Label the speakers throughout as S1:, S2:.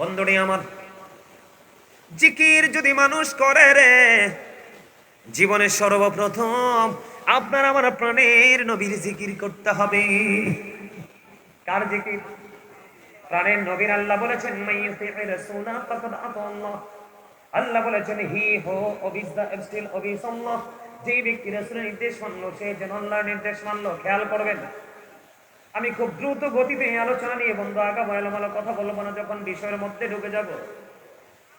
S1: বন্ধুরি আমার, জিকির যদি মানুষ করে রে জীবনের সর্বপ্রথম আপনার আমার প্রাণের নবীর জিকির করতে হবে। কার জিকির? প্রাণের নবীর আল্লাহ বলেছেন আল্লাহ। বলেছেন, হি হো অবিস দা স্টিল অবিস যে ব্যক্তি রাসূলের নির্দেশ মানলো, সে যেন আল্লাহর নির্দেশ মানলো, খেয়াল করবেন। আমি খুব দ্রুত গতিতে এই আলোচনা নিয়ে বন্ধু আগাবো এলোমেলো কথা বলব না যখন বিষয়ের মধ্যে ঢুকে যাব।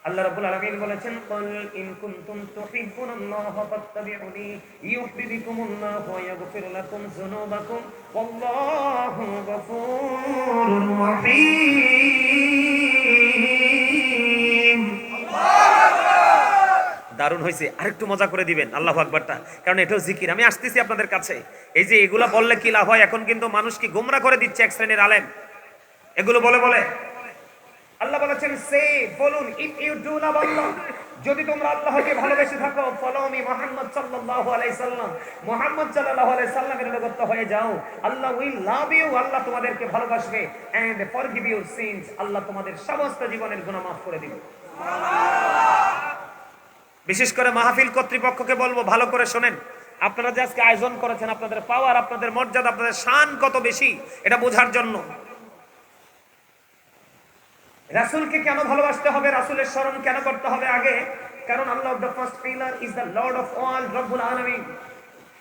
S1: আল্লাহ রাব্বুল আলামিন বলেছেন, কুল ইন কুনতুম তুহিব্বুনাল্লাহ ফাত্তাবিউনি ইউহিব্বুকুমুল্লাহ ওয়া ইয়াগফির লাকুম যুনুবাকুম ওয়াল্লাহু গফুরুর রহিম। দারুণ হয়েছে। আরেকটু মজা করে দিবেন, আল্লাহ আকবরটা। কারণ এটাও জিকির। আমি আসতেছি আপনাদের কাছে। এই যে এগুলা বললে কি লাভ হয়? এখন কিন্তু মানুষকে গোমরা করে দিচ্ছে এক শ্রেণির আলেম? এগুলো বলে বলে। আল্লাহ বলেছেন, সে বলুন, if you do love Allah যদি তোমরা আল্লাহকে ভালোবেসে থাকো, ফলো মি মুহাম্মদ সাল্লাল্লাহু আলাইহি সাল্লাম। মুহাম্মদ সাল্লাল্লাহু আলাইহি সাল্লামের অনুগত হয়ে যাও। আল্লাহ উইল লাভ ইউ, আল্লাহ তোমাদেরকে ভালোবাসবে। And forgive your sins, Allah তোমাদের সমস্ত জীবনের গুনাহ মাফ করে দিবে। বিশেষ করে মাহফিল কর্তৃপক্ষকে বলব, ভালো করে শোনেন। আপনারা যে আজকে আয়োজন করেছেন, আপনাদের পাওয়ার আপনাদের মর্যাদা, আপনাদের শান কত বেশি, এটা বোঝার জন্য। রাসুলকে কেন ভালোবাসতে হবে, রাসুলের স্মরণ কেন করতে হবে আগে? কারণ Allah the is the lord of all রব্বুল আলামিন।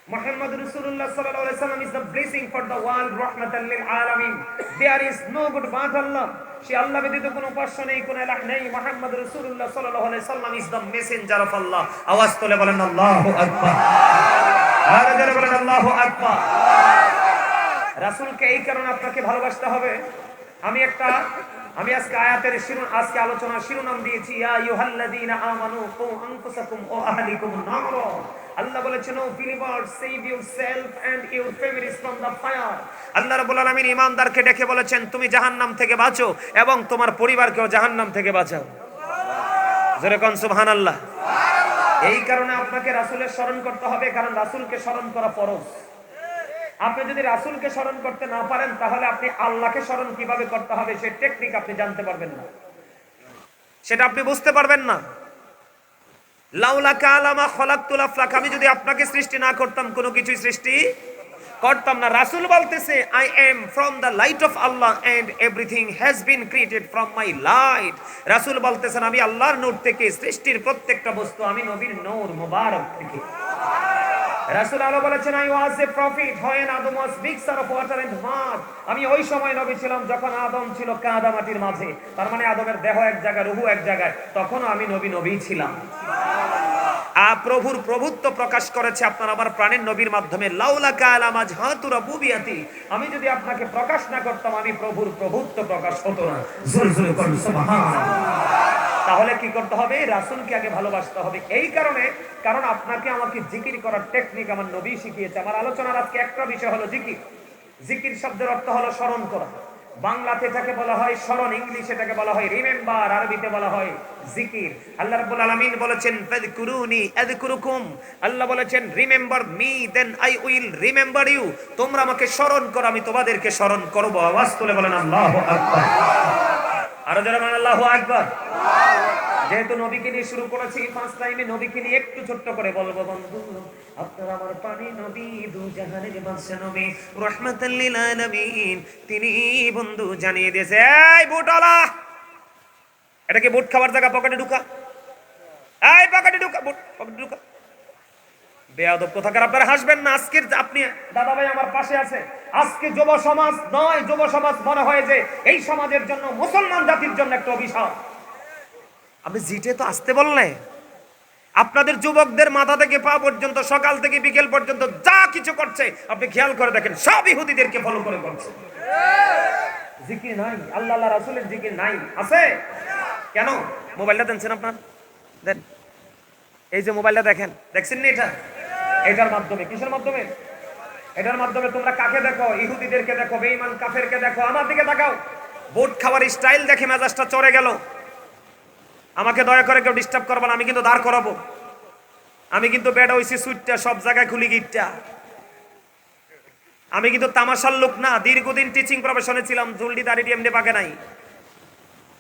S1: মুহাম্মদ রাসূলুল্লাহ সাল্লাল্লাহু আলাইহি সাল্লাম is the blessing for the world রাহমাতাল লিল আলামিন। There is no good but Allah. Say Allah ব্যতীত কোনো উপাস্য নেই, কোনো ইলাহ নেই। মুহাম্মদ রাসূলুল্লাহ সাল্লাল্লাহু সাল্লাম is the messenger of Allah আওয়াজ তুলে বলেন, আল্লাহু আকবার। আর যারা বলেন, আল্লাহু আকবার। রাসূলকে এই কারণে আপনাকে ভালোবাসতে হবে। আমি একটা আমি আজকে আয়াতের শিরো আজকে আলোচনার শিরোনাম দিয়েছি আল্লাহ ডেকে বলেছেন, তুমি জাহান্নাম থেকে বাঁচো এবং তোমার পরিবারকেও জাহান্নাম থেকে বাঁচাও। এই কারণে আপনাকে রাসূলের স্মরণ করতে হবে, কারণ রাসূলকে স্মরণ করা ফরজ। আপনি যদি রাসূলকে স্মরণ করতে না পারেন, তাহলে আপনি আল্লাহকে স্মরণ কীভাবে করতে হবে সেই টেকনিক আপনি জানতে পারবেন না। সেটা আপনি বুঝতে পারবেন না। লাউলা কালামা খলাকতুল আফলাক, আমি যদি আপনাকে সৃষ্টি না করতাম, কোনো কিছুই সৃষ্টি করতাম না। রাসূল বলতেছে I am from the light of Allah and everything has been created from my light রাসূল বলতেছেন, আমি আল্লাহর নূর থেকে সৃষ্টির প্রত্যেকটা বস্তু আমি নবীর নূর মোবারক থেকে রাসূল বলেছেন I was a prophet when Adam was of water and আমি ওই সময় নবী ছিলাম যখন আদম ছিল কাদা মাটির মাঝে। তার মানে আদমের দেহ এক জায়গায়, রুহু এক জায়গায়। তখনও আমি নবী নবী ছিলাম। আ প্রভুর প্রভুত্ব প্রকাশ করেছে আপনার আমার প্রাণের নবীর মাধ্যমে। লাউলা কালামা ঝাতুরা বুবিয়াতি আমি যদি আপনাকে প্রকাশ না করতাম, আমি প্রভুর প্রভুত্ব প্রকাশ হতো না। করুন সুবহানাল্লাহ। তাহলে কি করতে হবে? রাসুলকে আগে ভালোবাসতে হবে। এই কারণে, কারণ আপনাকে আমাকে জিকির করার টেকনিক আমার নবী শিখিয়েছে। আমার আলোচনার আজকে একটা বিষয় হলো জিকির। জিকির শব্দের অর্থ হলো স্মরণ করা। বাংলাতে এটাকে বলা হয় স্মরণ, ইংলিশ এটাকে বলা হয় রিমেম্বার আরবিতে বলা হয় জিকির। আল্লাহ রাব্বুল আলামিন বলেছেন, ফাযকুরুনি আযকুরুকুম। আল্লাহ বলেছেন remember me then I will remember you তোমরা আমাকে স্মরণ করো, আমি তোমাদেরকে স্মরণ করব। আওয়াজ তুলে বলেন, আল্লাহু আকবার। আরও যারা বলেন, আল্লাহু আকবার। যেহেতু নবীকে নিয়ে শুরু করেছি ফার্স্ট টাইমে নবীকে নিয়ে একটু ছোট্ট করে বলব বন্ধু, আপনার আমার পানি নবী, দু জাহানের বাদশা নবী তিনি বন্ধু জানিয়ে দিয়েছে, এই বুটওয়ালা, এটা কি বুট খাবার জায়গা? পকেটে ঢুকা। এই পকেটে ঢুকা, বুট, পকেটে ঢুকা। বেয়াদব কোথাকার, আপনারা হাসবেন না। আজকের আপনি দাদা ভাই আমার পাশে আছে। আজকে যুব সমাজ নয়, যুব সমাজ মনে হয় যে এই সমাজের জন্য মুসলমান জাতির জন্য একটা অভিশাপ। আপনি জিটে তো আসতে বললে আপনাদের যুবকদের মাথা থেকে পা পর্যন্ত, সকাল থেকে বিকেল পর্যন্ত যা কিছু করছে, আপনি খেয়াল করে দেখেন, সব ইহুদিদেরকে ফলো করে করছে জিকির নাই, আল্লাহ আল্লাহ রাসূলের জিকির নাই। আছে? কেন? মোবাইলটা দেনছেন আপনার দেন। এই যে মোবাইলটা দেখেন, দেখছেন না এটা? এটার মাধ্যমে, কিসের মাধ্যমে? এটার মাধ্যমে তোমরা কাকে দেখো? ইহুদিদেরকে দেখো, বেঈমান কাফেরকে দেখো। আমার দিকে তাকাও। বোট খাওয়ার স্টাইল দেখে মেজাজটা চড়ে গেল। আমাকে দয়া করে কেউ ডিস্টার্ব করব না, আমি কিন্তু দাঁড় করাবো। আমি কিন্তু বেড হইছি সুইটটা, সব জায়গায় খুলি গিটটা। আমি কিন্তু তামাশার লোক না, দীর্ঘদিন টিচিং প্রফেশনে ছিলাম জুলডি দাঁড়িয়ে এমনি পাকে নাই।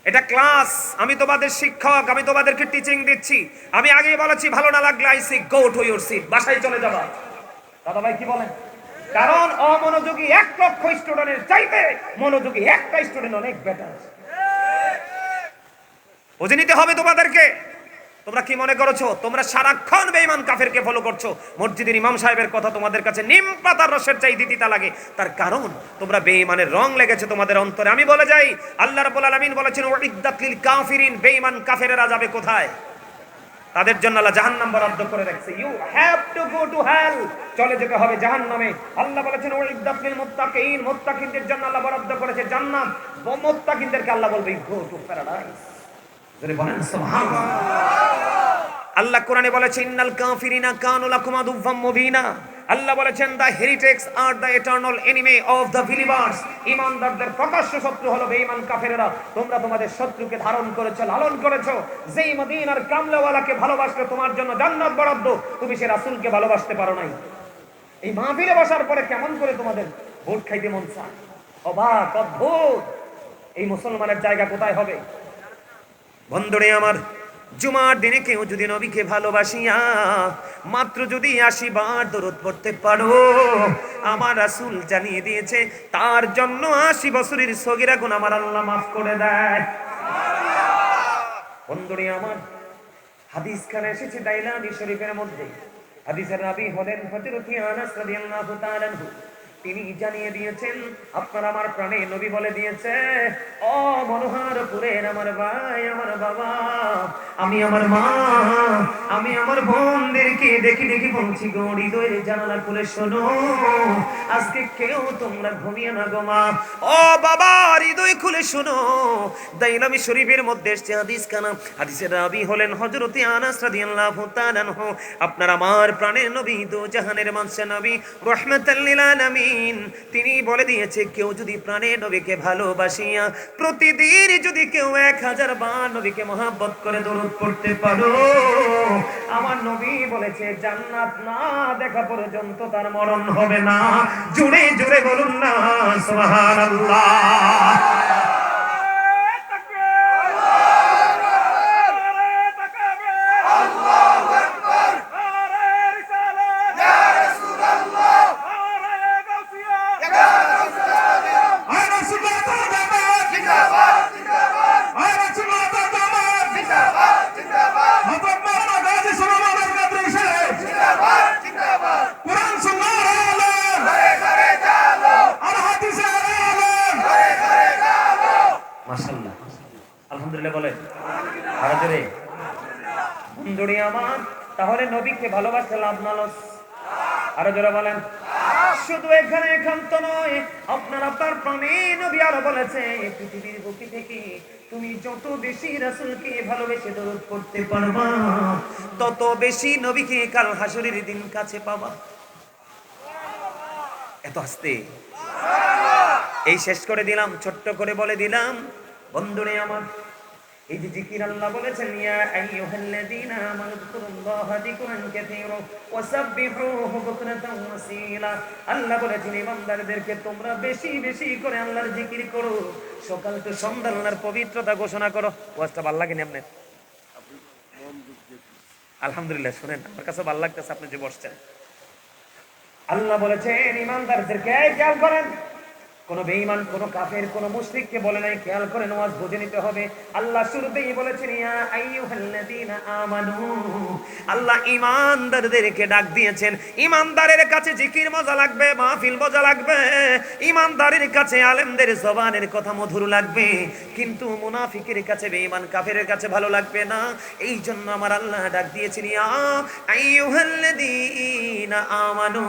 S1: এটা ক্লাস আমি তোমাদের শিক্ষক, আমি তোমাদেরকে টিচিং দিচ্ছি। আমি আগেই বলেছি, ভালো না লাগলে I see go to your seat বাসায় চলে যাবা। দাদা ভাই কি বলেন? কারণ অমনোযোগী এক লক্ষ স্টুডেন্টের চাইতে মনোযোগী একটা স্টুডেন্ট অনেক বেটার বুঝে নিতে হবে তোমাদেরকে। তোমরা কি মনে করেছ? তোমরা সারাক্ষণ বেঈমান কাফেরকে ফলো করছ। মসজিদের ইমাম সাহেবের কথা তোমাদের কাছে নিম পাতার রসের চাই দিতিতা লাগে। তার কারণ, তোমরা বেঈমানের রং লেগেছে তোমাদের অন্তরে। আমি বলে যাই, আল্লাহ রাব্বুল আলামিন বলেছেন ওয়াইদ্দাত লিল কাফিরিন বেঈমান কাফেরেরা যাবে কোথায়? তাদের জন্য আল্লাহ জাহান্নাম বরাদ্দ করে রাখছে। You have to go to hell চলে যেতে হবে জাহান্নামে। আল্লাহ বলেছেন ওয়াইদ্দাত লিল মুত্তাকিন মুত্তাকিনদের জন্য আল্লাহ বরাদ্দ করেছে জান্নাত। মুত্তাকিনদেরকে আল্লাহ বলবে গো টু প্যারাডাইস আল্লাহ কোরআনে বলেছে, ইন্নাল কাফিরিনা কানু লাকুম মুবিনা। আল্লাহ বলেছেন the heretics are the eternal enemy of the believers ঈমানদারদের প্রকাশ্য শত্রু হলো বেঈমান কাফেরেরা। তোমরা তোমাদের শত্রুকে ধারণ করেছ, লালন করেছ। যেই মদিনার কামলাওয়ালাকে ভালোবাসলে তোমার জন্য জান্নাত বরাদ্দ, তুমি সে রাসূলকে ভালোবাসতে পারো নাই। এই মাহফিলে বসার পরে কেমন করে তোমাদের ভোট খাইতে মন চায়? অবাক, অদ্ভুত। এই মুসলমানের জায়গা কোথায় হবে? বন্ধুরে আমার জুমার দিনে কেউ যদি নবীকে ভালোবাসিয়া মাত্র যদি আশি বার দরদ পড়তে পারো, আমার রাসূল জানিয়ে দিয়েছে, তার জন্য আশি বছরের সগিরা গুণ আমার আল্লাহ মাফ করে দেয় বন্ধুরে আমার হাদিস খানে এসেছে দাইলানি শরীফের মধ্যে হাদিসের রাবি হলেন হযরত আনাস রাদিয়াল্লাহু তাআলা। তিনি জানিয়ে দিয়েছেন, আপনার আমার প্রাণে নবী বলে দিয়েছে, ও মনোহরপুরের আমার ভাই, আমার বাবা, আমি আমার মা, আমি আমার বোনদেরকে দেখি দেখি বলছি গো হৃদয়ের জানালা খুলে শোনো, আজকে কেউ তোমরা ঘুমিয়ে না গোমা ও বাবা, হৃদয় খুলে শোনো। দাইলামি শরীফের মধ্যে এসছে হাদিস কানা হাদিসের রাবি হলেন হযরতে আনাস রাদিয়াল্লাহু তাআলা আপনার আমার প্রাণের নবী দো জাহানের মানসে নবী, রহমাতাল লিল আলামিন। তিনি বলে দিয়েছে, কেউ যদি প্রাণে নবীকে ভালোবাসিয়া প্রতিদিন যদি কেউ এক হাজার বার নবীকে মহাব্বত করে দরুদ পড়তে পারো। আমার নবী বলেছে, জান্নাত না দেখা পর্যন্ত তার মরণ হবে না। জুড়ে জুড়ে বলুন না, সুবহানাল্লাহ
S2: আয় রাসূলুল্লাহ জিন্দাবাদ জিন্দাবাদ জিন্দাবাদ আয় রাসূলুল্লাহ জিন্দাবাদ জিন্দাবাদ জিন্দাবাদ হযরত মাওলানা গাজী সুলাইমান আল-কাদরি সাহেব জিন্দাবাদ জিন্দাবাদ কুরআন সুন্নাহর আলো ঘরে ঘরে চালো আর হাদিসের আলো ঘরে ঘরে চালো
S1: মাশাআল্লাহ আলহামদুলিল্লাহ বলেন আরও জোরে বন্ধুরি আমার তাহলে নবীকে ভালোবাসতে লাভ না লস আরও জোরে বলেন, শুধু এখানে একান্ত নয়, আপনার আপনার প্রাণে নবী আরও বলেছে পৃথিবীর বুকে থেকে তুমি যত বেশি রাসূলকে ভালোবেসে পারবা, তত বেশি নবীকে কাল হাসরের দিন কাছে পাবা। এত আস্তে? এই শেষ করে দিলাম, ছোট্ট করে বলে দিলাম, বন্ধুরে আমার এই যে জিকির আল্লাহ বলেছেন আল্লাহ বলেছেন, ইমানদারদেরকে তোমরা বেশি বেশি করে আল্লাহর জিকির করো। সকাল তো সন্ধ্যা পবিত্রতা ঘোষণা করো। ওয়াজটা ভালো লাগে আপনি আলহামদুলিল্লাহ, শুনেন, আমার কাছে ভালো লাগতেছে আপনি যে বসছেন। আল্লাহ বলেছেন, ইমানদারদেরকে খেয়াল করেন কোন বেঈমান, কোনো কাফের, কোন মুশরিককে বলে নাই, খেয়াল করে নামাজ বুঝে নিতে হবে। আল্লাহ শুরুতেই বলেছেন, ইয়া আইয়ুহাল্লাযীনা আমানু। আল্লাহ ঈমানদারদেরকে ডাক দিয়েছেন, ঈমানদারের কাছে জিকির মজা লাগবে, মাহফিল মজা লাগবে। ঈমানদারের কাছে আলেমদের জবানের কথা মধুর লাগবে। কিন্তু মুনাফিকের কাছে, বেঈমান কাফেরের কাছে ভালো লাগবে না। এই জন্য আমার আল্লাহ ডাক দিয়েছেন, ইয়া আইয়ুহাল্লাযীনা আমানু।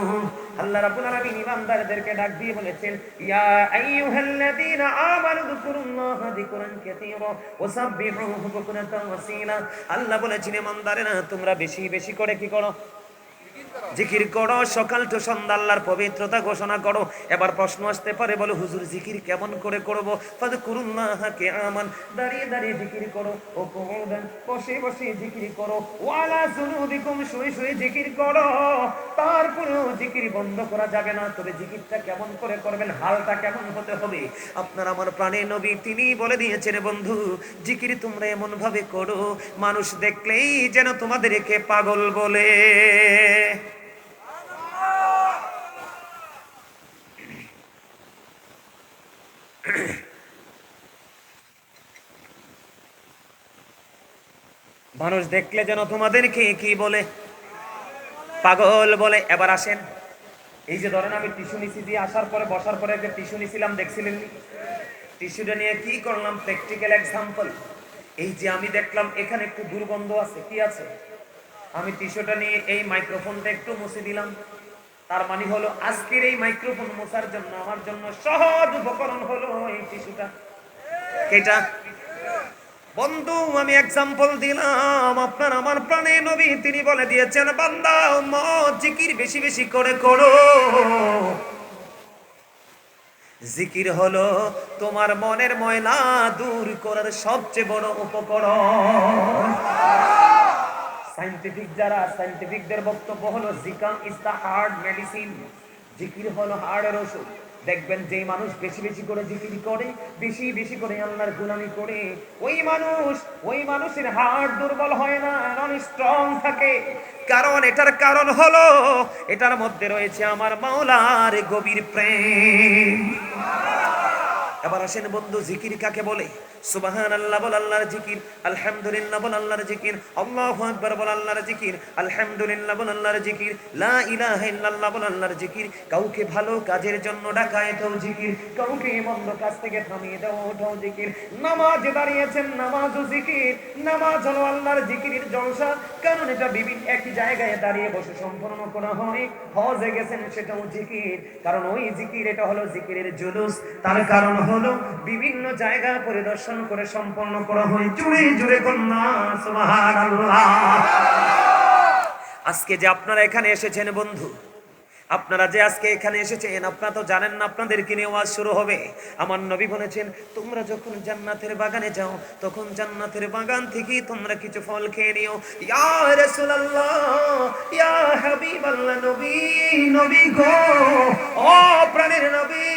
S1: আল্লাহ রাব্বুল আলামিন ইমানদারদেরকে ডাক দিয়ে বলেছেন, ইয়া আইয়ুহাল্লাযীনা আমানু যকুরুল্লাহা যিকরান কাসীরা ওয়াসাব্বিহুহু বুকরাতান ওয়াসীলা আল্লাহ বলেছেন, ইমানদারেরা, তোমরা বেশি বেশি করে কি করো? জিকির করো, সকাল টু সন্ধ্যা আল্লাহর পবিত্রতা ঘোষণা করো। এবার প্রশ্ন আসতে পারে, বলো, হুজুর, জিকির কেমন করে করব? ফাদ কুরুল্লাহকে আমান দাঁড়িয়ে দাঁড়িয়ে জিকির করো ও কোমদান বসে বসে জিকির করো। ওয়ালা জুনুবিকুম শুয়ে শুয়ে জিকির করো। তারপরেও জিকির বন্ধ করা যাবে না, তবে জিকিরটা কেমন করে করবেন, হালটা কেমন হতে হবে? আপনার আমার প্রাণে নবী তিনি বলে দিয়েছেন, বন্ধু, জিকির তোমরা এমন ভাবে করো, মানুষ দেখলেই যেন তোমাদেরকে পাগল বলে। মানুষ দেখলে যেন তোমাদেরকে কি বলে? পাগল বলে। এবার আসেন। এই যে ধরেন আমি টিস্যু নিছি দিয়ে আসার পরে, বসার পরে একটা টিস্যু নিছিলাম, দেখছিলেন টিস্যুটা নিয়ে কি করলাম? প্র্যাকটিক্যাল এক্সাম্পল এই যে আমি দেখলাম, এখানে একটু দুর্গন্ধ আছে, কি আছে? আমি টিস্যুটা নিয়ে এই মাইক্রোফোনটা একটু মুছে দিলাম। তার মানে হলো, আজকের এই মাইক্রোফোন মোছার জন্য আমার জন্য সহজ উপকরণ হলো এই টিস্যুটা। কেটা? বন্ধু, আমি এক্সাম্পল দিলাম। আপনার আমার প্রাণে নবী, তিনি বলে দিয়েছেন, বান্দা জিকির বেশি বেশি করে করো। জিকির হলো তোমার মনের ময়লা দূর করার সবচেয়ে বড় উপকরণ। সাইন্টিফিক যারা সাইন্টিফিকদের বক্তব্য হলো জিকাম ইজ দ্য হার্ড মেডিসিন জিকির হলো হার্ডের ওষুধ। দেখবেন যে মানুষ বেশি বেশি করে জিকির করে, বেশি বেশি করে আল্লাহর গুলামি করে, ওই মানুষ, ওই মানুষের হার্ট দুর্বল হয় না নন স্ট্রং থাকে। কারণ এটার কারণ হলো, এটার মধ্যে রয়েছে আমার মাওলার গভীর প্রেম। এবার আসেন বন্ধু, জিকির কাকে বলে? সুবাহান আল্লাহ বল আল্লাহর জিকির, আলহামদুলিল্লাহ বল আল্লাহর জিকির বল আল্লাহর জিকির, আলহামদুলিল্লাহ বল আল্লাহর জিকির, লা ইলাহা ইল্লাল্লাহ বল আল্লাহর জিকির, কাউকে ভালো কাজের জন্য ডাকা এটাও জিকির, কাউকে মন্দ কাজ থেকে থামিয়ে দেওয়া জিকির। নামাজে দাঁড়িয়েছেন নামাজও জিকির, নামাজ হলো আল্লাহর জিকিরের জলসা, কারণ এটা বিভিন্ন একই জায়গায় দাঁড়িয়ে বসে সম্পন্ন করা হয়। হজে গেছেন সেটাও জিকির, কারণ ওই জিকির এটা হলো জিকিরের জুলুস, তার কারণ হলো বিভিন্ন জায়গা পরিদর্শন করে সম্পন্ন করা হয় জুড়ে জুড়ে কন্যা আজকে যে আপনারা এখানে এসেছেন বন্ধু, আপনারা যে আজকে এখানে এসেছেন, আপনারা তো জানেন না আপনাদেরকে নিয়ে ওয়াজ শুরু হবে। আমার নবী বলেছেন, তোমরা যখন জান্নাতের বাগানে যাও, তখন জান্নাতের বাগান থেকে তোমরা কিছু ফল খেয়ে নিও। ইয়া নবী নবী গো, ও প্রাণের নবী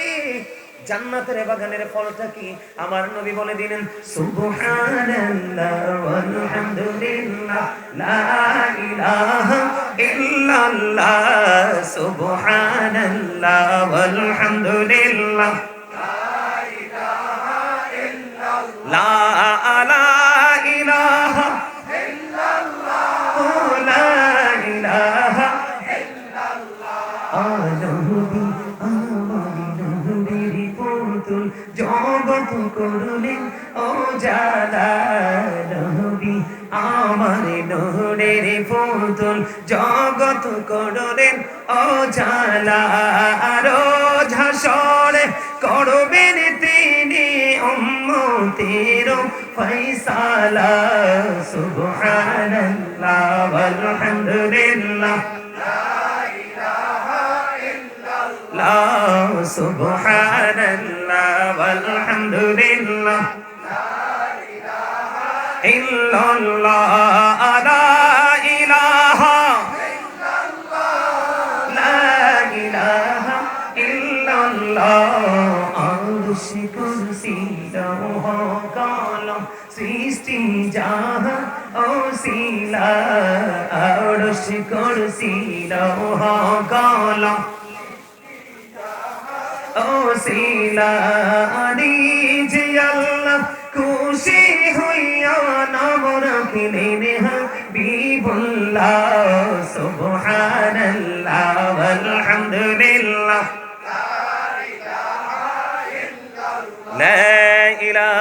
S1: জান্নাতের বাগানের ফলটা কি? আমার নবী বলে দিলেন সুবহানাল্লাহ লা ইলাহা ইল্লাল্লাহ সুবহানাল্লাহ লা নোরের পুতুল জগত করলেন ও জালা আরো ঝাসরে করবেন তিনি উম্মতের ফয়সালা সুবহানাল্লাহ আলহামদুলিল্লাহ لا سبحان الله والحمد لله إلا الله আরশ কুরসি লৌহ কলম ও সিলারি যে আল্লাহ খুশি হইয়া নাম রাখিলেন হাবিবুল্লাহ, সুবহানাল্লাহ আলহামদুলিল্লাহ লা ইলাহা ইল্লাল্লাহ লা ইলাহা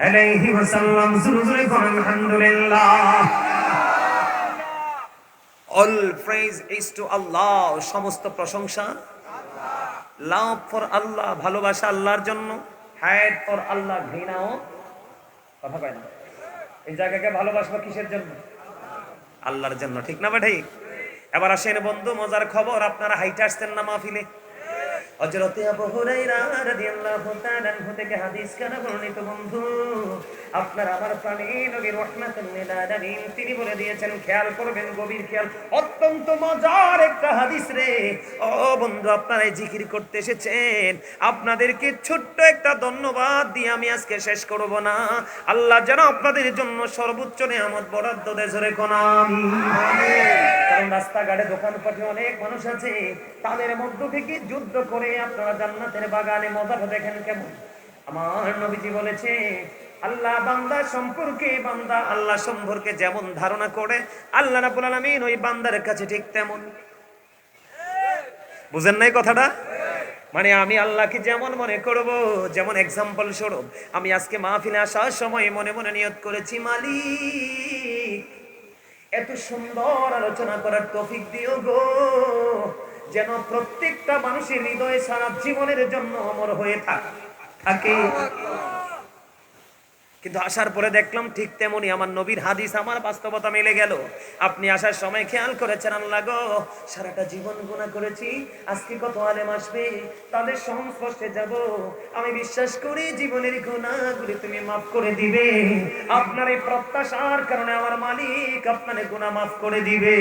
S1: আলাইহি ওয়াসাল্লাম জোরে করেন আলহামদুলিল্লাহ। All praise is to Allah সমস্ত প্রশংসা। লাভ ফর আল্লাহ ভালোবাসা আল্লাহর জন্য। হায়াত ফর আল্লাহ ঘৃণাও কথা কয় না। এই জায়গাকে ভালোবাসবো কিসের জন্য? আল্লাহর জন্য, ঠিক না ভাই? এবার আসেন বন্ধু, মজার খবর, আপনারা হাইটে আসতেন না মাহফিলে? হযরতে আবু হুরাইরা রাদিয়াল্লাহু তাআলা থেকে হাদিস কানা বর্ণিত বন্ধু? আপনার আমার প্রাণী নবী রাহমাতুল তিনি বলে দিয়েছেন, খেয়াল করবেন, গভীর খেয়াল। অত্যন্ত মজার একটা হাদিস রে। ও বন্ধু আপনারা জিকির করতে এসেছেন। আপনাদেরকে ছোট্ট একটা ধন্যবাদ দিয়ে আমি আজকে শেষ করব না। আল্লাহ যেন আপনাদের জন্য সর্বোচ্চ নিয়ামত বরাদ্দ দেয়, জোরে কোন কারণ রাস্তাঘাটে দোকানপাটে অনেক মানুষ আছে, তাদের মধ্য থেকে যুদ্ধ করে আপনারা জান্নাতের বাগানে মজাটা দেখেন কেমন? আমার নবীজি বলেছে আল্লাহ বান্দা সম্পর্কে, বান্দা আল্লাহ সম্পর্কে যেমন ধারণা করে, আল্লাহ রাব্বুল আলামিন ওই বান্দার কাছে ঠিক তেমন। বুঝেন নাই কথাটা? মানে আমি আল্লাহকে যেমন মনে করব, যেমন এক্সাম্পল স্বরূপ, আমি আজকে মাহফিলে আসার সময় মনে মনে নিয়ত করেছি, মালিক, এত সুন্দর আলোচনা করার তৌফিক দিও গো, যেন প্রত্যেকটা মানুষের হৃদয়ে সারা জীবনের জন্য অমর হয়ে থাক। থাকে কিন্তু আসার পরে দেখলাম ঠিক তেমনি আমার নবীর হাদিস আমার বাস্তবতা মিলে গেল। আপনি আসার সময় খেয়াল করেছেন আল্লাহ গো, সারাটা জীবন গুণা করেছি, আজকে কত আলেম আসবে, তাদের সংস্পর্শে যাব। আমি বিশ্বাস করি জীবনের গুণাগুলি তুমি মাফ করে দিবে। আপনার এই প্রত্যাশার কারণে আমার মালিক আপনার গুণা মাফ করে দিবে।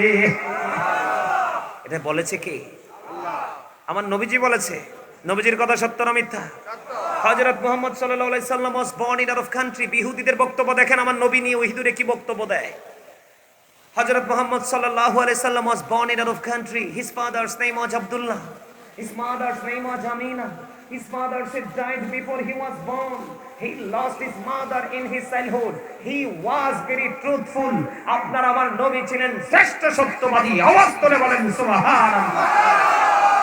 S1: এটা বলেছে কে? আমার নবীজি বলেছে, নবীজির কথা সত্য না মিথ্যা? হযরত মোহাম্মদ আলাইহি সাল্লাম was born in of country ইহুদিদের বক্তব্য দেখেন, আমার নবী নিয়ে ওহিদুরে কি বক্তব্য দেয়? হযরত মোহাম্মদ আলাইহি সাল্লাম was born in out of country his father's name was Abdullah his mother's name was Amina His father said, died before he was born. He lost his mother in his childhood. He was very truthful. আপনার আমার নবী ছিলেন শ্রেষ্ঠ সত্যবাদী। আওয়াজ করে বলেন, সুবহানাল্লাহ।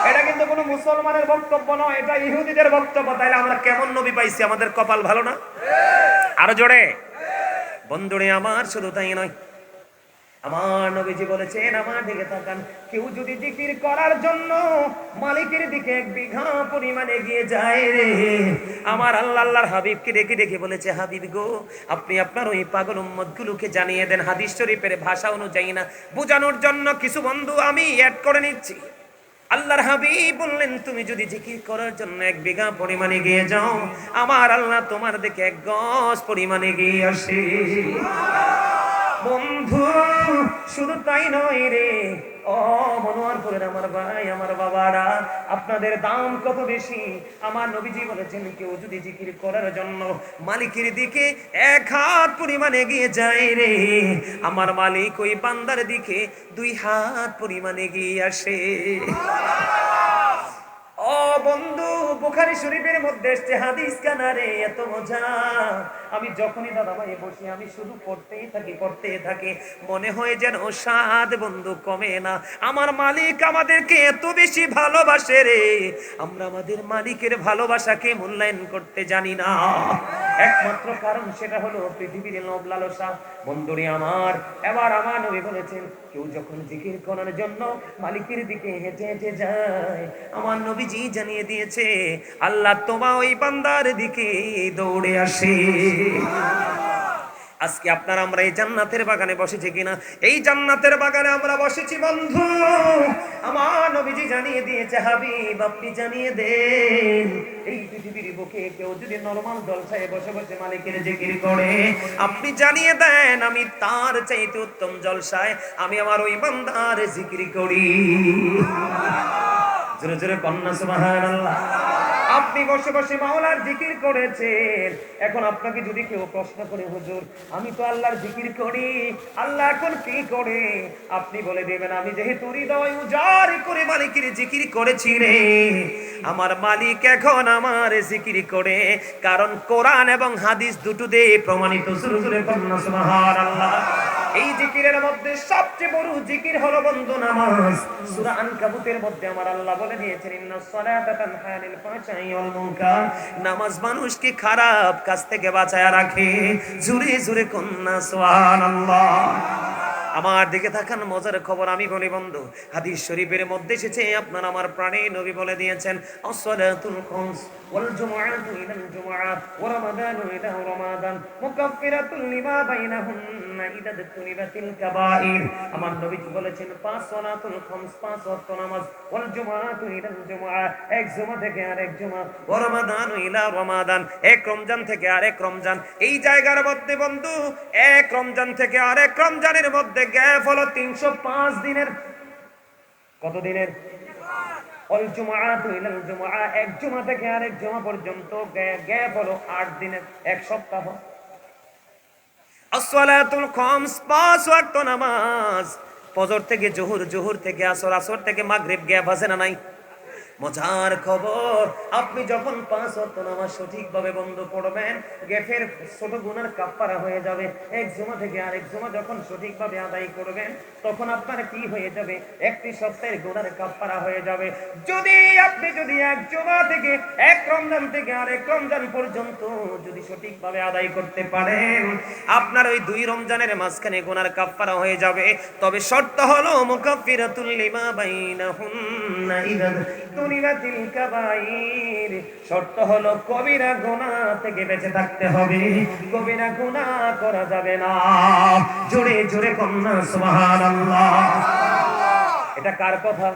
S1: এটা কিন্তু কোনো মুসলমানের বক্তব্য নয়, এটা ইহুদিদের বক্তব্য। তাইলে আমরা কেমন নবী পাইছি? আমাদের কপাল ভালো না? আরও জোরে? বন্ধুরে, আমার শুধু তাই নয়। আমার নবীজি বলেছেন, আমার দিকে তাকান। কেউ যদি জিকির করার জন্য মালিকের দিকে এক বিঘা পরিমাণে গিয়ে যায় রে। আমার আল্লাহ, আল্লাহর হাবিবকে ডেকে ডেকে বলেছে, হাবিব গো, আপনি আপনার ওই পাগল উম্মত গুলোকে জানিয়ে দেন, হাদিস শরীফের ভাষা অনুযায়ী না। বোঝানোর জন্য কিছু বন্ধু আমি অ্যাড করে নিচ্ছি। আল্লাহর হাবিব বললেন তুমি যদি জিকির করার জন্য এক বিঘা পরিমাণে গিয়ে যাও আমার আল্লাহ তোমার দেখে এক গজ পরিমাণে গিয়ে আসে। বন্ধু শুধু তাই নয় রে ও মনোয়ারপুরের আমার ভাই, আমার বাবারা, আপনাদের দাম কত বেশি? আমার নবীজি বলেছেন, কেউ যদি জিকির করার জন্য মালিকের দিকে এক হাত পরিমাণে এগিয়ে যায় রে, আমার মালিক ওই বান্দার দিকে দুই হাত পরিমাণে গিয়ে আসে। ও বন্ধু, বুখারি শরীফের মধ্যে এসছে হাদিস কানারে, এত মজা। আমি যখনই দাদা ভাই বসি, আমি শুধু পড়তেই থাকি পড়তেই থাকি। মনে হয় যেন স্বাদ বন্ধু কমে না। আমার মালিক আমাদেরকে এত বেশি ভালোবাসে রে। আমরা আমাদের মালিকের ভালোবাসাকে মূল্যায়ন করতে জানি না। একমাত্র কারণ সেটা হলো পৃথিবীর লোভ লালসা বন্ধুরে আমার, এবার আমার নবী বলেছেন, কেউ যখন জিকির করার জন্য মালিকের দিকে হেঁটে হেঁটে যায়, আমার নবীজি জানিয়ে দিয়েছে, আল্লাহ তোমা ওই বান্দার দিকে দৌড়ে আসে। আজকে আপনার আমরা এই জান্নাতের বাগানে বসেছি কিনা? এই জান্নাতের বাগানে আমরা বসেছি, বন্ধু। আমার নবীজি জানিয়ে দিয়েছে, হাবিব, আপনি জানিয়ে দেন। এই পৃথিবীর বুকে কেউ যদি নরমাল জলসায় বসে বসে মালিকের জিকির করে, আপনি জানিয়ে দেন, আমি তার চাইতে উত্তম জলসায় আমি আমার ওই বান্দার জিকির করি। জোরে জোরে কন্যা সুবহানাল্লাহ। আপনি বসে বসে মাওলার জিকির করেছেন। এখন আপনাকে যদি কেউ প্রশ্ন করে, হুজুর, আমি তো আল্লাহর জিকির করি, আল্লাহ এখন কি করে? আপনি বলে দেবেন, আমি যেহেতু হৃদয় উজাড় করে মালিকের জিকির করেছি রে। আমার মালিক এখন আমার জিকির করে। কারণ কোরআন এবং হাদিস দুটো দিয়ে প্রমাণিত। সুরে সুরে কন্যা সুবহানাল্লাহ। এই জিকিরের মধ্যে সবচেয়ে বড় জিকির হলো বন্ধু নামাজ। সূরা আনকাবুতের মধ্যে আমার আল্লাহ বলে দিয়েছেন ইন্নাস সালাতা তানহা আনিল ফাহশাই ওয়াল মুনকার। নামাজ মানুষকে খারাপ কাজ থেকে বাঁচায় রাখে। জুরে জুরে কন্যা, সুবহানাল্লাহ। আমার দিকে থাকান মজার খবর আমি বলি বন্ধু, হাদিস শরীফের মধ্যে এসেছে, আপনার আমার প্রাণে নবী বলে দিয়েছেন আসসালাতুল খামস ওয়াল জুমআতু ইলাল জুমআ ওয়া রমাদানু ইলা রমাদান মুকাফফিরাতুল লিমা বাইনাহুন্না ইদা আমার নবী বলেছেন পাঁচ সালাতুল খামস পাঁচ ওয়াক্ত নামাজ ওয়াল জুমআতু ইলাল জুমআ এক জুমা থেকে আরেক জুমা ওয়া রমাদানু ইলা রমাদান এক রমজান থেকে আরেক রমজান, এই জায়গার মধ্যে বন্ধু এক রমজান থেকে আরেক রমজানের মধ্যে গ্যাপ হলো তিনশো পাঁচ দিনের। কত দিনের? এক জুমা থেকে আরেক জুমা পর্যন্ত গ্যাপ হলো আট দিনের এক সপ্তাহ নামাজ ফজর থেকে জোহর জোহর থেকে আসর আসর থেকে মাগরিব গ্যাপ আছে না নাই? মজার খবর, আপনি যখন পাঁচ ওয়াক্ত নামাজ সঠিকভাবে বন্ধ পড়বেন গ্যাপের ছোট গুনার কাপ্পারা হয়ে যাবে। এক জমা থেকে আরেক জমা যখন সঠিকভাবে আদায় করবেন, তখন আপনার কি হয়ে যাবে? একটি সপ্তাহের গুনার কাপ্পারা হয়ে যাবে। যদি আপনি যদি এক জমা থেকে, এক রমজান থেকে আরেক রমজান পর্যন্ত যদি সঠিকভাবে আদায় করতে পারেন, আপনার ওই দুই রমজানের মাঝখানে গুনার কাপ্পারা হয়ে যাবে। তবে শর্ত হলো মুকাফফিরাতুল লিমা বাইনাহুন্না ইদা তুনিবাতিল কাবাইর শর্ত হলো কবিরা গুনাহ থেকে বেঁচে থাকতে হবে। কবিরা গুনাহ করা যাবে না। জোরে জোরে কন্যা, সুবহানাল্লাহ। এটা কার কথা?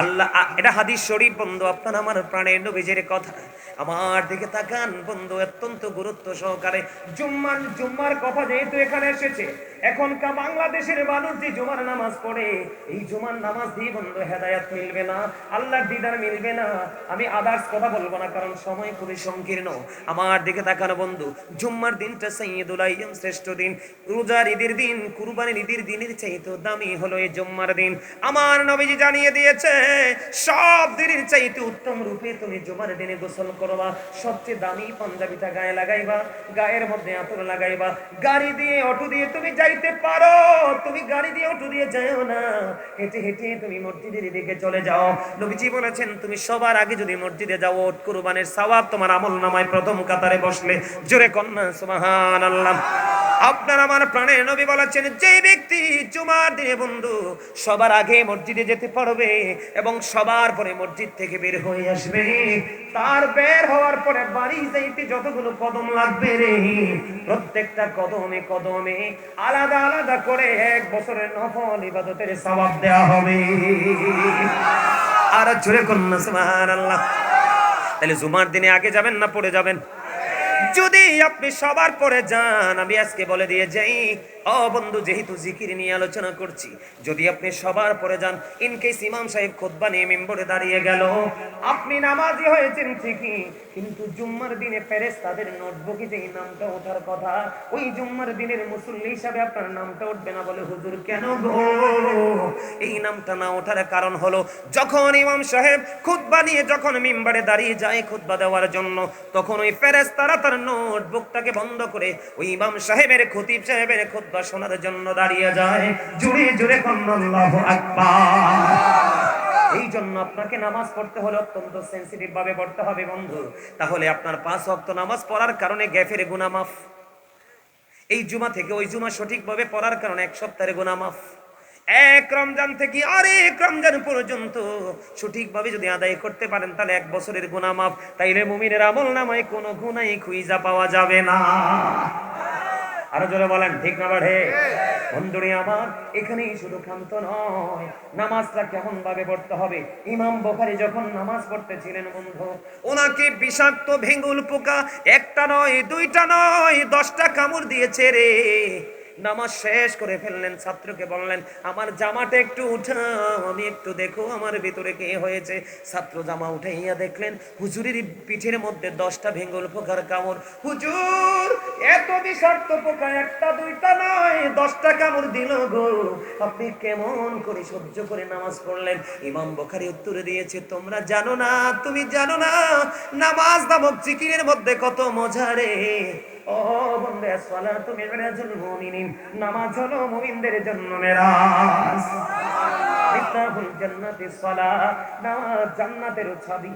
S1: আল্লাহ এটা হাদিস শরীফ, বন্ধু, আপনার আমার প্রাণের নবীজের কথা। আমার দিকে তাকান, বন্ধু, অত্যন্ত গুরুত্ব সহকারে। জুম্মার জুম্মার কথা যেহেতু এখানে এসেছে, এখনকার বাংলাদেশের মানুষ যে জুমার নামাজ পড়ে, এই জুমার নামাজ দিয়ে, বন্ধু, হেদায়াত মিলবে না, আল্লাহর দিদার মিলবে না। আমি আদার্স কথা বলব না, কারণ সময় খুবই সংকীর্ণ। আমার দিকে তাকানো, বন্ধু, জুম্মার দিনটা সাইয়দুল আইয়াম শ্রেষ্ঠ দিন। রোজার ঈদের দিন, কুরবানির ঈদের দিনের চাইতে দামি হলো এই জুম্মার দিন। আমার নবীজি জানিয়ে দিয়েছে সব দিনের চাইতে উত্তম রূপে তুমি জুমার দিনে গোসল করবা, সবচেয়ে দামি পাঞ্জাবিটা গায়ে লাগাইবা, গায়ের মধ্যে আতর লাগাইবা। গাড়ি দিয়ে, অটো দিয়ে তুমি যাইতে পারো, তুমি গাড়ি দিয়ে, অটো দিয়ে যাও না। হেঁটে হেঁটে তুমি মসজিদের দিকে চলে যাও। নবীজি বলেছেন, তুমি সবার আগে যদি মসজিদে যাও, ওট কুরবানের সওয়াব তোমার আমল নামায় প্রথম কাতারে বসলে। জোরে কন্যা, সুবহানাল্লাহ। আপনার আমার প্রাণের নবী বলেছেন, যে ব্যক্তি জুমার দিনে বন্ধু, সবার আগে মসজিদে যেতে পারবে এবং সবার পরে মসজিদ থেকে বের হয়ে আসবে। তার বের হওয়ার পরে বাড়ি যাইতে যতগুলো কদম লাগবে রে, প্রত্যেকটা কদমে কদমে আলাদা আলাদা করে এক বছরের নফল ইবাদতের সওয়াব দেওয়া হবে। আর জোরে কন্যা সুবহানাল্লাহ। তাহলে জুমার দিনে আগে যাবেন না পড়ে যাবেন? যদি আপনি সবার পরে যান আমি আজকে বলে দিয়ে যাই বন্ধু, যেহেতু জিকির নিয়ে আলোচনা করছি, যদি আপনি সবার পরে যান ইন কেস ইমাম সাহেব খুতবা নিয়ে মেম্বরে দাঁড়িয়ে গেল, আপনি নামাজি হয়েছেন ঠিকই, কিন্তু জুম্মার দিনে ফেরেস তাদের নোটবুকে যে নামটা ওঠার কথা, ওই জুম্মার দিনের মুসল্লি হিসাবে আপনার নামটা উঠবে না বলে হুজুর কেন এই নামটা না ওঠার কারণ হলো, যখন ইমাম সাহেব খুতবা নিয়ে যখন মিম্বারে দাঁড়িয়ে যায় খুতবা দেওয়ার জন্য, তখন ওই ফেরেস তারা তার নোটবুকটাকে বন্ধ করে, ওই ইমাম সাহেবের, খতিব সাহেবের খুতবা শোনার জন্য দাঁড়িয়ে যায়। জুড়ে জুড়ে আকবার। এই জন্য আপনাকে নামাজ পড়তে হলে অত্যন্ত সেন্সিটিভ ভাবে পড়তে হবে বন্ধু। তাহলে আপনার পাঁচ ওয়াক্ত নামাজ পড়ার কারণে গ্যাফের গুনামাফ এই জুমা থেকে ওই জুমা সঠিকভাবে পড়ার কারণে এক সপ্তাহের গুনামাফ এক রমজান থেকে আরেক রমজান পর্যন্ত সঠিকভাবে যদি আদায় করতে পারেন, তাহলে এক বছরের গুনামাফ তাইলে মুমিনের আমল নামায় কোনো গুনাই খুঁজা পাওয়া যাবে না। আরও জোরে বলেন, ঠিক না বাড়ে? বন্ধুরে আমার, এখানেই শুধু ক্ষান্ত নয়। নামাজটা কেমন ভাবে পড়তে হবে? ইমাম বোখারি যখন নামাজ পড়তেছিলেন, বন্ধু, ওনাকে বিষাক্ত ভেঙ্গুল পোকা একটা নয়, দুইটা নয়, দশটা কামড় দিয়েছে রে। নামাজ শেষ করে ফেললেন, ছাত্রকে বললেন, আমার জামাটা একটু উঠাও, আমি একটু দেখো আমার ভিতরে কে হয়েছে। ছাত্র জামা উঠাইয়া দেখলেন, হুজুরের পিঠের মধ্যে দশটা ভেঙ্গল পোকার কামড়। হুজুর, এত বিষাক্ত পোকা একটা, দুইটা নয়, দশটা কামড় দিল গো। আপনি কেমন করে সহ্য করে নামাজ পড়লেন? ইমাম বোখারি উত্তরে দিয়েছে, তোমরা জানো না, তুমি জানো না, নামাজ নামক জিকিরের মধ্যে কত মজা রে। ও বন্ধে সালাতু মিরাজুল মুমিনিন। নামাজ হলো মুমিনদের জন্য মেরাজ। মিফতাহুল জান্নাতি সালাত নামাজ জান্নাতের চাবি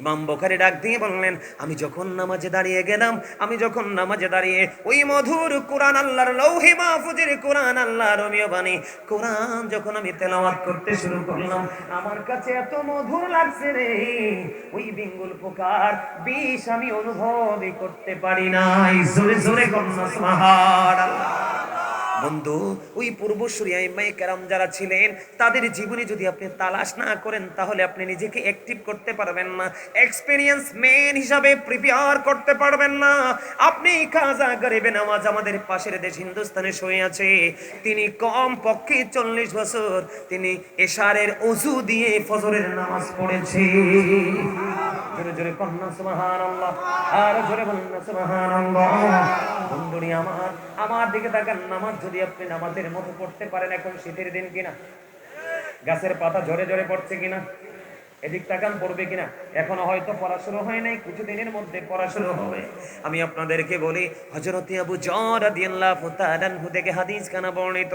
S1: ইমাম বখারি ডাক দিয়ে বললেন, আমি যখন নামাজে দাঁড়িয়ে গেলাম, আমি যখন নামাজে দাঁড়িয়ে ওই মধুর কোরআন আল্লাহর লৌহে মাহফুজের কোরআন আল্লাহ রমিও বাণী, কোরআন যখন আমি তেলাওয়াত করতে শুরু করলাম, আমার কাছে এত মধুর লাগছে রে, ওই বিঙ্গুল পোকার বিষ আমি অনুভবই করতে পারি নাই। জোরে জোরে কন্যা সুবহান আল্লাহ বন্ধু, ওই পূর্বসূরি আইমাই কেরাম যারা ছিলেন, তাদের জীবনে যদি আপনি তালাশ না করেন, তাহলে আপনি নিজেকে অ্যাক্টিভ করতে পারবেন না। এক্সপেরিয়েন্স ম্যান হিসাবে প্রিপেয়ার করতে পারবেন না। আপনি কাজা গরিবে নামাজ আমাদের পাশের দেশ হিন্দুস্তানে শুয়ে আছে। তিনি কম পক্ষে চল্লিশ বছর তিনি এশারের অজু দিয়ে ফজরের নামাজ পড়েছে। জোরে জোরে কন্যা সুবহানাল্লাহ। আর জোরে বলেন সুবহানাল্লাহ। বন্ধুরি আমার আমার দিকে তাকান, নামাজ যদি আপনি নামাজের মতো পড়তে পারেন এখন শীতের দিন কিনা? গাছের পাতা ঝরে ঝরে পড়ছে কিনা? এদিক তাকান পড়বে কিনা? এখনও হয়তো পড়া শুরু হয় নাই কিছুদিনের মধ্যে পড়া শুরু হবে। আমি আপনাদেরকে বলি, হযরত আবু জর রাদিয়াল্লাহু তাআলা আনহু থেকে হাদিস কানা বর্ণিত,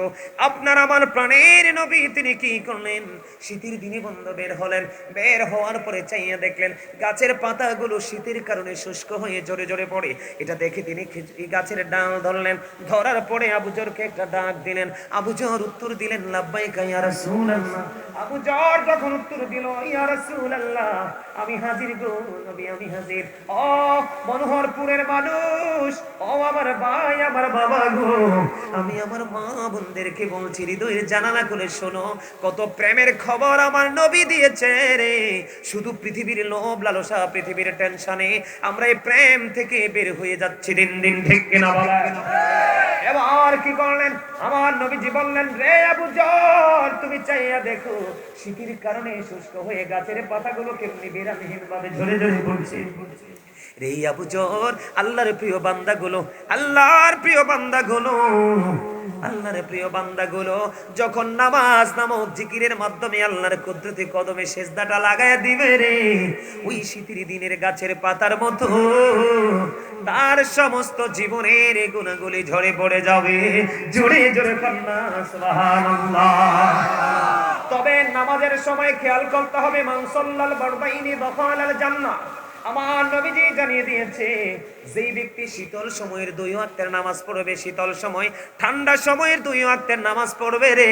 S1: আপনার আমার প্রাণের নবী তিনি কি করলেন? শীতের দিনে বন্ধ বের হলেন, বের হওয়ার পরে চাইয়া দেখলেন, গাছের পাতাগুলো শীতের কারণে শুষ্ক হয়ে জোরে জোরে পড়ে। এটা দেখে তিনি গাছের ডাল ধরলেন, ধরার পরে আবু জরকে একটা ডাক দিলেন, আবু জর উত্তর দিলেন, লাব্বাইকা ইয়া রাসূলুল্লাহ। আবু জর যখন উত্তর দিল, ইয়া রাসূলুল্লাহ আমি হাজির গো নবী আমি হাজির। ও মনোহরপুরের মানুষ ও আমার ভাই, আমার বাবা গো। আমি আমার মা বোনদেরকে বলছি, হৃদয়ের জানালা খুলে শোনো। কত প্রেমের খবর আমার নবী দিয়েছে রে। শুধু পৃথিবীর লোভ, লালসা, পৃথিবীর টেনশনে আমরা এই প্রেম থেকে বের হয়ে যাচ্ছি দিন দিন, ঠিক কিনা বলা? এবার কি করলেন? আমার নবীজি বললেন, রে আবু জর তুমি চাইয়া দেখো শীতের কারণে শুষ্ক হয়ে গাছের পাতাগুলো কেমনি বিরামহীন আবু আল্লাহর প্রিয় বান্দাগুলো, আল্লাহর প্রিয় বান্দাগুলো, আল্লাহর প্রিয় বান্দাগুলো, যখন নামাজ নামক জিকিরের মাধ্যমে আল্লাহর কুদরতি কদমে সেজদাটা লাগায় দিবে রে, ওই শীতের দিনের গাছের পাতার মতো, তার সমস্ত জীবনের গুণাগুলি ঝরে পড়ে যাবে। জোরে জোরে কন্যা, সুবহানাল্লাহ। তবে নামাজের সময় খেয়াল করতে হবে, মানসল্লাল বরবাইনি দখালাল জান্নাহ। আমার নবীজি জানিয়ে দিয়েছে, যেই ব্যক্তি শীতল সময়ের দুই ওয়াক্তের নামাজ পড়বে, শীতল সময়, ঠান্ডা সময়ের দুই ওয়াক্তের নামাজ পড়বে রে।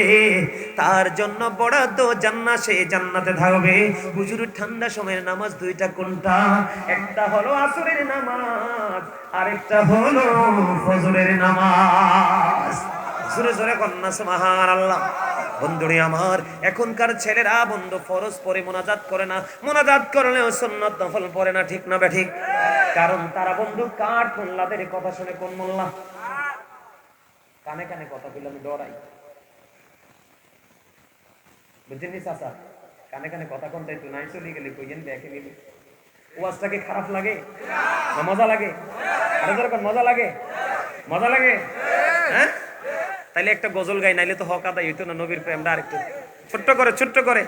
S1: তার জন্য বরাদ্দ জান্নাত সে জান্নাতে থাকবে। হুজুর, ঠান্ডা সময়ের নামাজ দুইটা কোনটা? একটা হলো আসরের নামাজ, আরেকটা হলো ফজরের নামাজ। জোরে জোরে কন্যা সুবহান আল্লাহ বন্ধুরে আমার, এখনকার ছেলেরা বন্ধু ফরজ পরে মোনাজাত করে না। মোনাজাত করলেও সুন্নত নফল পড়ে না, ঠিক না ঠিক কারণ তারা বন্ধু কার মোল্লাদের কথা শুনে কোন মোল্লা? কানে কানে কথা বলে আমি ডরাই। বুঝছেন চাচা? কানে কানে কথা কোনটা একটু নাই চলে গেলে, কইয়েন দেখে নিবি ওয়াজটাকে খারাপ লাগে? না মজা লাগে? আরে যেরকম মজা লাগে? মজা লাগে? হ্যাঁ? তাইলে একটা গজল গাই, নাইলে তো হক আদায় হইতো না, নবীর প্রেমটা আরেকটু। ছোট্ট করে ছোট্ট করে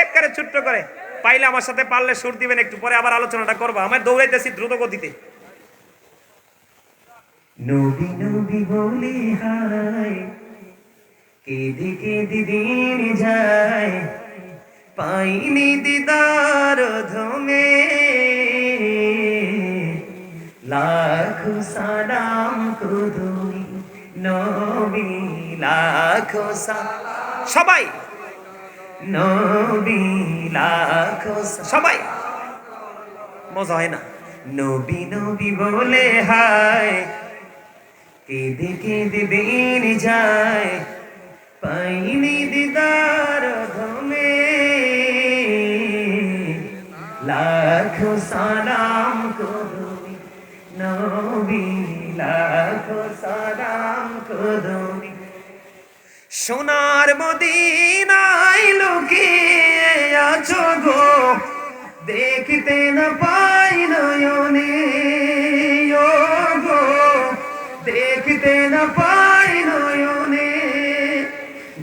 S1: একবারে ছোট্ট করে। পাইলে আমার সাথে পারলে সুর দিবেন একটু, পরে আবার আলোচনাটা করব। আমার দৌড়াইতেছি দ্রুত গতিতে। নবী নবী বলে হায়, কেঁদে কেঁদে দিন যায়। পাইনি দিদার ধমে, লাখ সালাম কুদুরি নবী লাখো সবাই। নবী লাখো সবাই। মজা হয় না। নবী নবী বলে হায় কেঁদে কেঁদে দিন যায়। পাইনি দিদার ধমে লাখো সালাম করুনি নবী। লাখো সালাম করুনি সোনার মদিনায় লুকিয়ে আছো গো, দেখতে না পাই নয়নে। গো, দেখতে না পাই নয়নে।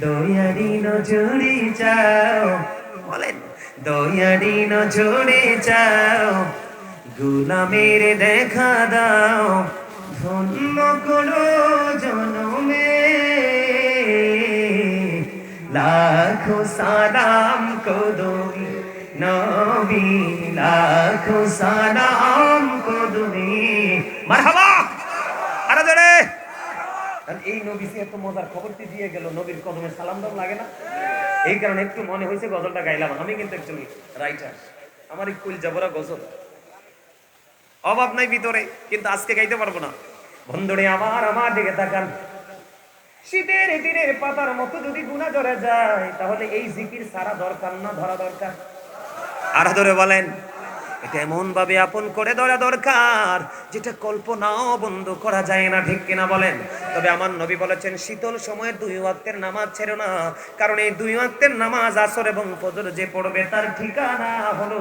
S1: দয়ারি নজরে চাও, বলেন, দয়ারি নজরে চাও, গুলামের দেখা দাও। ধন্য করো জনমে। লাখো সালাম কদমি নবী, লাখো সালাম কদমে মারহাবা! আরে আর এই নবী সে এত মজার খবরটি দিয়ে গেল, নবীর কদমে সালাম দাম লাগে না। এই কারণে একটু মনে হয়েছে গজলটা গাইলাম। আমি কিন্তু একচুয়ালি রাইটার আমার এই কুল যাবরা গজল। অভাব নাই ভিতরে, কিন্তু আজকে গাইতে পারব না। বন্ধুরে, আমার আমার দিকে তাকান। শীতের দিনের পাতার মতো যদি গুণা জড়ে যায়, তাহলে এই জিকির সারা দরকার না, ধরা দরকার। আর ধরে বলেন, এটা এমন ভাবে আপন করে ধরা দরকার, যেটা কল্পনাও বন্ধ করা যায় না, ঠিক কিনা বলেন? তবে আমার নবী বলেছেন, শীতল সময়ে দুই ওয়াক্তের নামাজ ছেড়ো না, কারণ এই দুই ওয়াক্তের নামাজ আসর এবং ফজর যে পড়বে তার ঠিকানা হলো